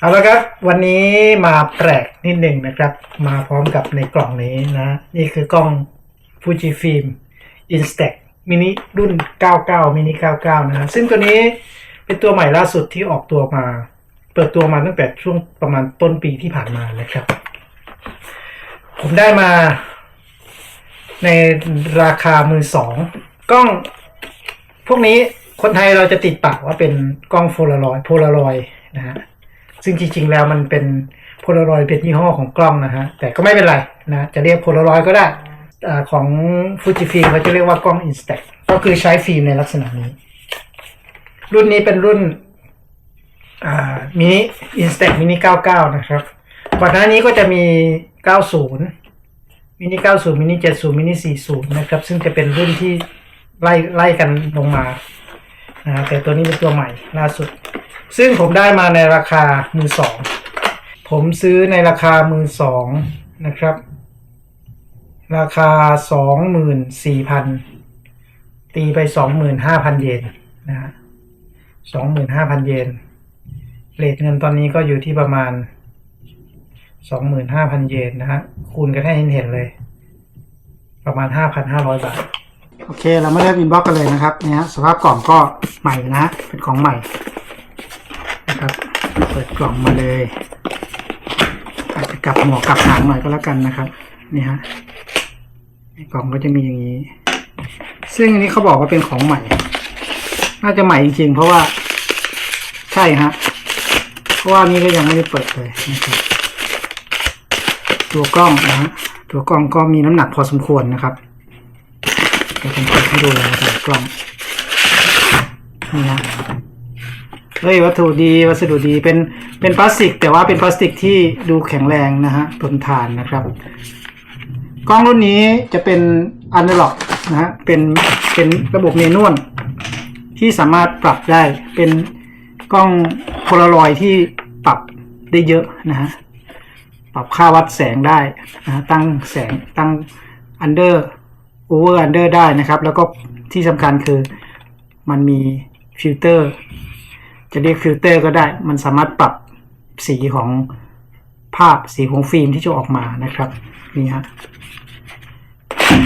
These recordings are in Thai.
เอาละครับ วันนี้มาแปลกนิดหนึ่งนะครับ มาพร้อมกับในกล่องนี้นะ นี่คือกล้อง Fujifilm Instax Mini รุ่น 99 Mini 99นะฮะซึ่งตัวนี้เป็นตัวใหม่ล่าสุดที่ออกตัวมา เปิดตัวมาตั้งแต่ช่วงประมาณต้นปีที่ผ่านมานะครับ ผมได้มา ในราคามือสองกล้อง พวกนี้คนไทยเราจะติดปากว่าเป็นกล้องโพลารอยโพลารอยนะฮะ ซึ่งจริง ๆ แล้วมันเป็นโพลารอยเป็นยี่ห้อของกล้องนะฮะ แต่ก็ไม่เป็นไรนะ จะเรียกโพลารอยก็ได้อของฟูจิฟิล์มเขาจะเรียกว่ากล้อง Instax ก็คือใช้ฟิล์มในลักษณะนี้ รุ่นนี้เป็นรุ่นมินิ Instax Mini 99 นะครับ ก่อนหน้านี้ก็จะมี 90 มินิ90 มินิ70 มินิ40 นะครับ ซึ่งจะเป็นรุ่นที่ไล่ไล่กันลงมา นะแต่ตัวนี้เป็นตัวใหม่ล่าสุด ซึ่งผมได้มาในราคามือสองผมซื้อในราคามือสองนะครับ ราคาสองหมื่นสี่พันตีไปสองหมื่นห้าพันเยนนะฮะสองหมื่นห้าพันเยนเรทเงินตอนนี้ก็อยู่ที่ประมาณสองหมื่นห้าพันเยนนะฮะคูณกันให้เห็นเห็นเลย ประมาณห้าพันห้าร้อยบาท โอเคเราไม่ได้อินบ็อกกันเลยนะครับเนี่ยสภาพกล่องก็ใหม่นะ เป็นของใหม่นะครับเปิดกล่องมาเลย อาจจะกลับหัวกลับหางหน่อยก็แล้วกันนะครับนี่ฮะในกล่องก็จะมีอย่างนี้ ซึ่งอันนี้เขาบอกว่าเป็นของใหม่ น่าจะใหม่จริงๆ เพราะว่าใช่ฮะเพราะว่านี้ก็ยังไม่ได้เปิดเลยนะครับตัวกล้องนะฮะตัวกล้องก็มีน้ำหนักพอสมควรนะครับ ดี๋ยวผมเปิดให้ดูเลยนะครับกล้องนี่ฮะเฮ้ยวัตถุดีวัสดุดีเป็นเป็นพลาสติก แต่ว่าเป็นพลาสติกที่ดูแข็งแรงนะฮะทนทานนะครับ กล้องรุ่นนี้จะเป็นอันเดอร์ล็อกนะฮะเป็นเป็นระบบเมนวลที่สามารถปรับได้เป็นกล้องโพลารอยด์ที่ปรับได้เยอะนะฮะปรับค่าวัดแสงได้นะฮะตั้งแสงตั้งอันเดอร์ โอเวอร์อันเดอร์ได้นะครับ แล้วก็ที่สำคัญคือมันมีฟิลเตอร์จะเรียกฟิลเตอร์ก็ได้ มันสามารถปรับสีของภาพสีของฟิล์มที่จะออกมานะครับนี่ฮะ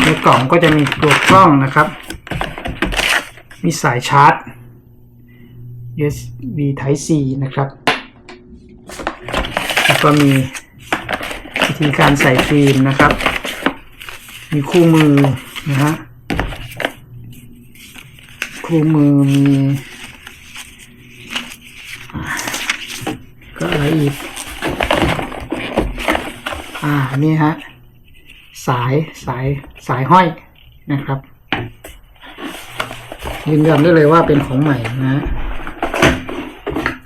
ในกล่องก็จะมีตัวกล้องนะครับ มีสายชาร์จ USB Type C นะครับ แล้วก็มีวิธีการใส่ฟิล์มนะครับ มีคู่มือ นะฮะคู่มือมีก็อะไรอีก อ่า นี่ฮะ สายสายสายห้อยนะครับ ยืนยันได้เลยว่าเป็นของใหม่นะฮะ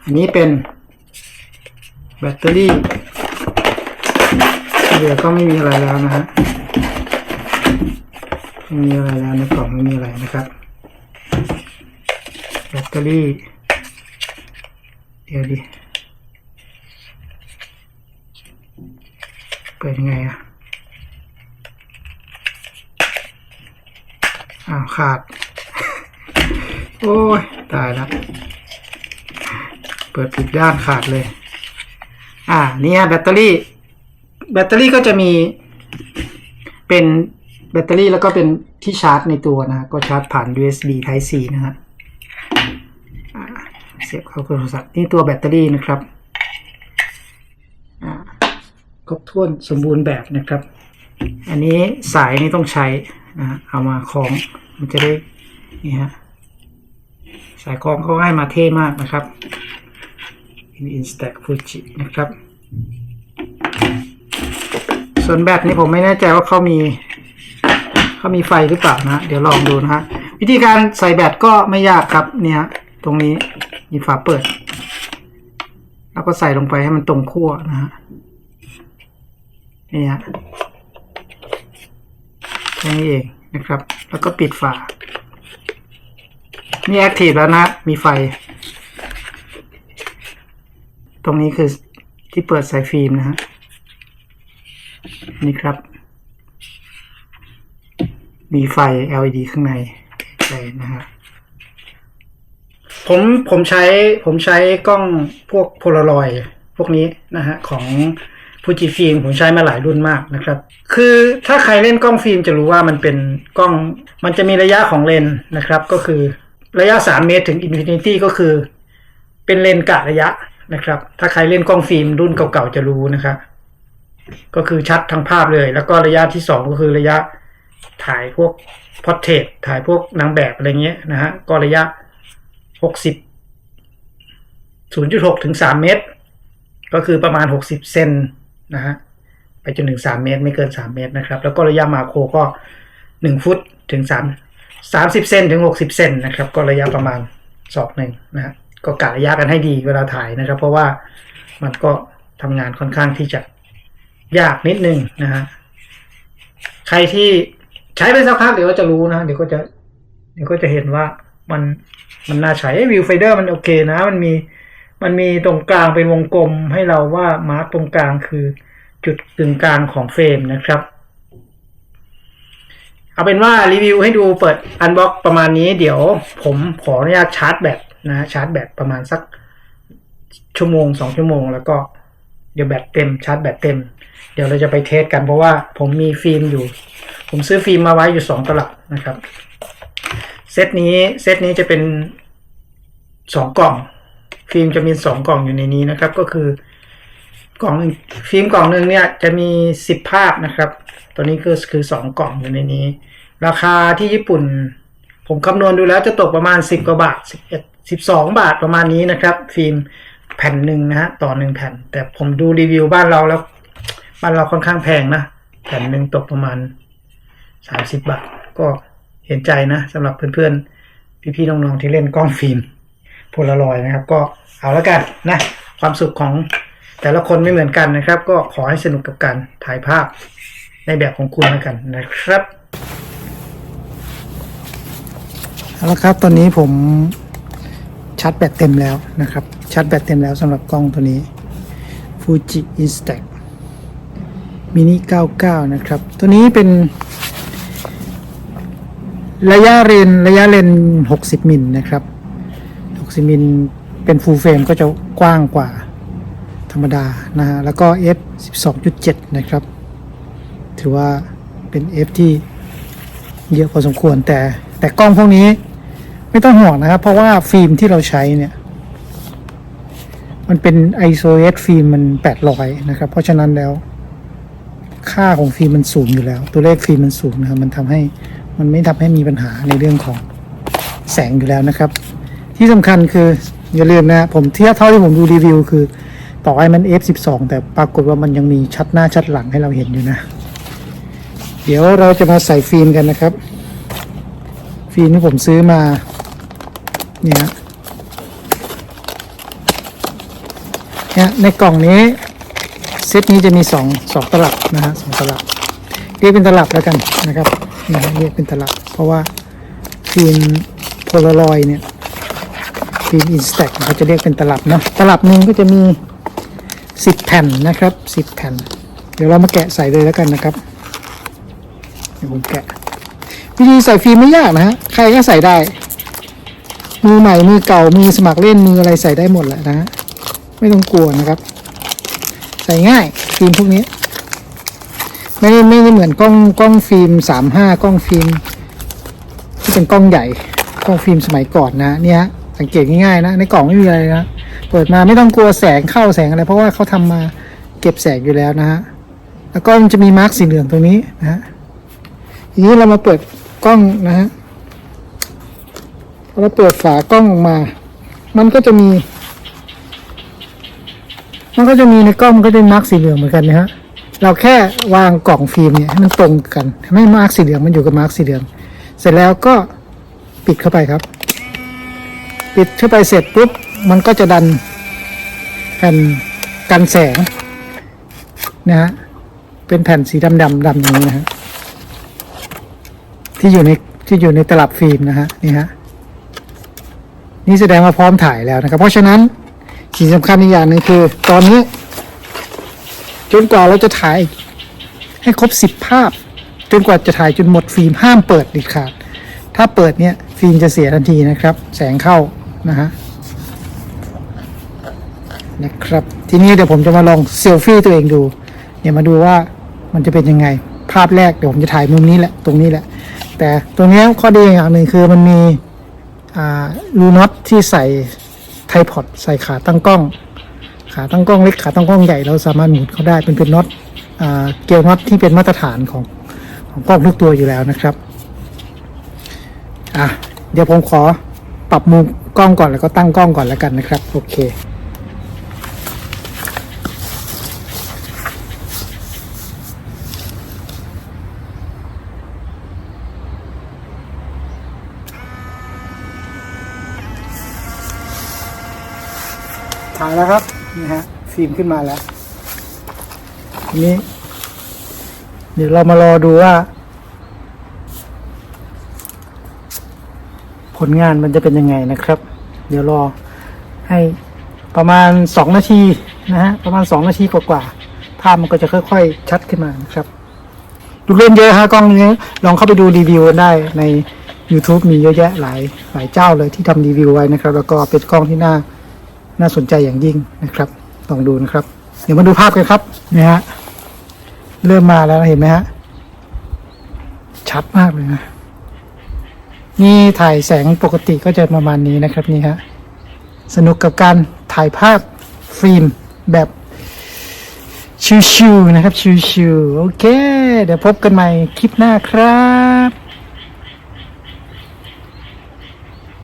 อันนี้เป็นแบตเตอรี่ที่เหลือก็ไม่มีอะไรแล้วนะฮะ ไม่มีอะไรแล้วในกล่องไม่มีอะไรนะครับแบตเตอรี่ เดี๋ยวดิเปิดยังไงอะอ้าวขาด โอ้ย ตายแล้ว เปิดผิดด้านขาดเลย อ่า เนี่ยแบตเตอรี่ แบตเตอรี่ก็จะมีเป็น แบตเตอรี่แล้วก็เป็นที่ชาร์จในตัวนะ ก็ชาร์จผ่าน USB Type C นะฮะอ่าเสียบเข้าโทรศัพท์นี่ตัวแบตเตอรี่นะครับครบถ้วนสมบูรณ์แบบนะครับ อันนี้สายนี่ต้องใช้นะเอามาคล้องมันจะได้นี่ฮะสายคล้องเขาให้มาเท่มากนะครับ Instax Fuji นะครับ ส่วนแบตนี่ผมไม่แน่ใจว่าเขามี เขามีไฟหรือเปล่านะเดี๋ยวลองดูนะฮะวิธีการใส่แบตก็ไม่ยากครับเนี่ยตรงนี้มีฝาเปิด แล้วก็ใส่ลงไปให้มันตรงขั้วนะฮะนี่ฮะแค่นี้เองนะครับ แล้วก็ปิดฝานี่แอคทีฟแล้วนะมีไฟ ตรงนี้คือที่เปิดสายฟิล์มนะฮะนี่ครับ มีไฟ LED ข้างในใช่นะฮะผมผมใช้ผมใช้กล้องพวกโพลารอยพวกนี้นะฮะของฟูจิฟิล์มผมใช้มาหลายรุ่นมากนะครับ คือถ้าใครเล่นกล้องฟิล์มจะรู้ว่ามันเป็นกล้องมันจะมีระยะของเลนนะครับ ก็คือระยะ 3 เมตรถึงอินฟินิตี้ก็คือ เป็นเลนกะระยะนะครับ ถ้าใครเล่นกล้องฟิล์มรุ่นเก่าๆจะรู้นะครับ ก็คือชัดทั้งภาพเลย แล้วก็ระยะที่สองก็คือระยะ ถ่ายพวกพอร์เทรตถ่ายพวกนางแบบอะไรเงี้ยนะฮะก็ระยะหกสิบศูนย์จุดหกถึงสามเมตร ก็คือประมาณหกสิบเซนนะฮะไปจนถึงสามเมตร ไม่เกินสามเมตรนะครับ แล้วก็ระยะมาโครก็หนึ่งฟุตถึงสามสามสิบเซนถึงหกสิบเซนนะครับ ก็ระยะประมาณศอกหนึ่งนะฮะก็กะระยะกันให้ดีเวลาถ่ายนะครับ เพราะว่ามันก็ทำงานค่อนข้างที่จะยากนิดนึงนะฮะใครที่ ใช้ไปสักพักเดี๋ยวก็จะรู้นะเดี๋ยวก็จะเดี๋ยวก็จะเห็นว่ามันมันน่าใช้วิวไฟเดอร์มันโอเคนะ มันมีมันมีตรงกลางเป็นวงกลมให้เราว่ามาร์กตรงกลางคือจุดกึ่งกลางของเฟรมนะครับ เอาเป็นว่ารีวิวให้ดูเปิดอันบ็อกประมาณนี้ เดี๋ยวผมขออนุญาตชาร์จแบตนะชาร์จแบตประมาณสักชั่วโมงสองชั่วโมงแล้วก็ เดี๋ยวแบตเต็มชาร์จแบตเต็ม เดี๋ยวเราจะไปเทสกันเพราะว่าผมมีฟิล์มอยู่ ผมซื้อฟิล์มมาไว้อยู่สองตลับนะครับเซตนี้เซตนี้จะเป็นสองกล่อง ฟิล์มจะมีสองกล่องอยู่ในนี้นะครับ ก็คือกล่องหนึ่งฟิล์มกล่องหนึ่งเนี่ยจะมีสิบภาพนะครับ ตัวนี้คือคือสองกล่องอยู่ในนี้ ราคาที่ญี่ปุ่น ผมคำนวณดูแล้วจะตกประมาณสิบกว่าบาทสิบเอ็ดสิบสองบาทประมาณนี้นะครับ ฟิล์ม แผ่นหนึ่งนะฮะต่อหนึ่งแผ่น แต่ผมดูรีวิวบ้านเราแล้ว บ้านเราค่อนข้างแพงนะ แผ่นหนึ่งตกประมาณสามสิบบาท ก็เห็นใจนะสำหรับเพื่อนๆ พี่ๆ น้องๆ ที่เล่นกล้องฟิล์มโพลารอยนะครับ ก็เอาแล้วกันนะ ความสุขของแต่ละคนไม่เหมือนกันนะครับ ก็ขอให้สนุกกับการถ่ายภาพในแบบของคุณแล้วกันนะครับเอาละครับตอนนี้ผมาร์จแบตเต็มแล้วนะครับ ชาร์จแบตเต็มแล้วสำหรับกล้องตัวนี้ Fuji Instax มินิ99 นะครับ ตัวนี้เป็น ระยะเลนระยะเลน 60 มิลนะครับ 60 มิลเป็นฟูลเฟรมก็จะกว้างกว่าธรรมดานะฮะ แล้วก็ f 12.7 นะครับ ถือว่าเป็น f ที่เยอะพอสมควรแต่แต่กล้องพวกนี้ ไม่ต้องห่วงนะครับ เพราะว่าฟิล์มที่เราใช้เนี่ย มันเป็น ISO-S ฟิล์มมัน 800 นะครับ เพราะฉะนั้นแล้ว ค่าของฟิล์มมันสูงอยู่แล้ว ตัวเลขฟิล์มมันสูงนะครับ มันทำให้มันไม่ทำให้มีปัญหาในเรื่องของแสงอยู่แล้วนะครับ ที่สำคัญคืออย่าลืมนะผมเทียบเท่าที่ผมดูรีวิวคือต่อให้มัน F12 แต่ปรากฏว่ามันยังมีชัดหน้าชัดหลังให้เราเห็นอยู่นะ เดี๋ยวเราจะมาใส่ฟิล์มกันนะครับ ฟิล์มที่ผมซื้อมา เนี่ยเนี่ยในกล่องนี้เซตนี้จะมีสองสองตลับนะฮะสองตลับเรียกเป็นตลับแล้วกันนะครับนะเรียกเป็นตลับ เพราะว่าฟิล์มโพลารอยเนี่ยฟิล์มอินสแต็กเขาจะเรียกเป็นตลับเนาะตลับหนึ่งก็จะมีสิบแผ่นนะครับสิบแผ่น เดี๋ยวเรามาแกะใส่เลยแล้วกันนะครับเดี๋ยวผมแกะวิธีใส่ฟิล์มไม่ยากนะฮะใครก็ใส่ได้ มือใหม่มือเก่ามือสมัครเล่นมืออะไรใส่ได้หมดแหละนะฮะไม่ต้องกลัวนะครับ ใส่ง่ายฟิล์มพวกนี้ ไม่ได้ไม่ได้เหมือนกล้องกล้องฟิล์มสามห้ากล้องฟิล์มที่เป็นกล้องใหญ่กล้องฟิล์มสมัยก่อนนะเนี่ยฮะสังเกตง่ายๆนะในกล่องไม่มีอะไรนะเปิดมาไม่ต้องกลัวแสงเข้าแสงอะไร เพราะว่าเขาทำมาเก็บแสงอยู่แล้วนะฮะแล้วก็มันจะมีมาร์กสีเหลืองตรงนี้นะฮะทีนี้เรามาเปิดกล้องนะฮะ เราเปิดฝากล้องออกมา มันก็จะมี มันก็จะมีในกล้องมันก็จะมีมาร์กสีเหลืองเหมือนกันนะฮะ เราแค่วางกล่องฟิล์มเนี่ยให้มันตรงกันไม่ให้มาร์กสีเหลืองมันอยู่กับมาร์กสีเหลือง เสร็จแล้วก็ปิดเข้าไปครับ ปิดเข้าไปเสร็จปุ๊บมันก็จะดันแผ่นกันแสงนะฮะเป็นแผ่นสีดำดำๆดำอย่างนี้นะฮะที่อยู่ในที่อยู่ในตลับฟิล์มนะฮะนี่ฮะ นี่แสดงว่าพร้อมถ่ายแล้วนะครับ เพราะฉะนั้นสิ่งสำคัญอีกอย่างหนึ่งคือ ตอนนี้ จนกว่าเราจะถ่าย ให้ครบสิบภาพ จนกว่าจะถ่ายจนหมดฟิล์มห้ามเปิดด็ดขาด ถ้าเปิดเนี่ยฟิล์มจะเสียทันทีนะครับ แสงเข้านะฮะนะครับ ทีนี้เดี๋ยวผมจะมาลองเซลฟี่ตัวเองดูเดี๋ยวมาดูว่ามันจะเป็นยังไง ภาพแรกเดี๋ยวผมจะถ่ายมุมนี้แหละตรงนี้แหละ แต่ตรงนี้ข้อดีอย่างหนึ่งคือมันมี รูน็อตที่ใส่ไทพอดใส่ขาตั้งกล้อง ขาตั้งกล้องเล็กขาตั้งกล้องใหญ่เราสามารถหมุนเขาได้เป็นเป็นน็อตเกลียวน็อตที่เป็นมาตรฐานของของกล้องทุกตัวอยู่แล้วนะครับอะเดี๋ยวผมขอปรับมุมกล้องก่อนแล้วก็ตั้งกล้องก่อนแล้วกันนะครับ โอเคายแล้วครับนี่ฮะฟิล์มขึ้นมาแล้วทีนี้ เดี๋ยวเรามารอดูว่า ผลงานมันจะเป็นยังไงนะครับ เดี๋ยวรอให้ประมาณสองนาทีนะฮะประมาณสองนาทีกว่าๆภาพมันก็จะค่อย ๆ ชัดขึ้นมานะครับดูเล่นเยอะฮะกล้องนี้ลองเข้าไปดูรีวิวกันได้ใน YouTube มีเยอะแยะหลายหลายเจ้าเลยที่ทำรีวิวไว้นะครับ แล้วก็เป็นกล้องที่น่า น่าสนใจอย่างยิ่งนะครับลองดูนะครับ เดี๋ยวมาดูภาพกันครับนี่ฮะเริ่มมาแล้วเห็นไหมฮะชัดมากเลยนะ นี่ถ่ายแสงปกติก็จะประมาณนี้นะครับนี่ฮะสนุกกับการถ่ายภาพฟิล์มแบบชิวๆนะครับชิวๆโอเค เดี๋ยวพบกันใหม่คลิปหน้าครับ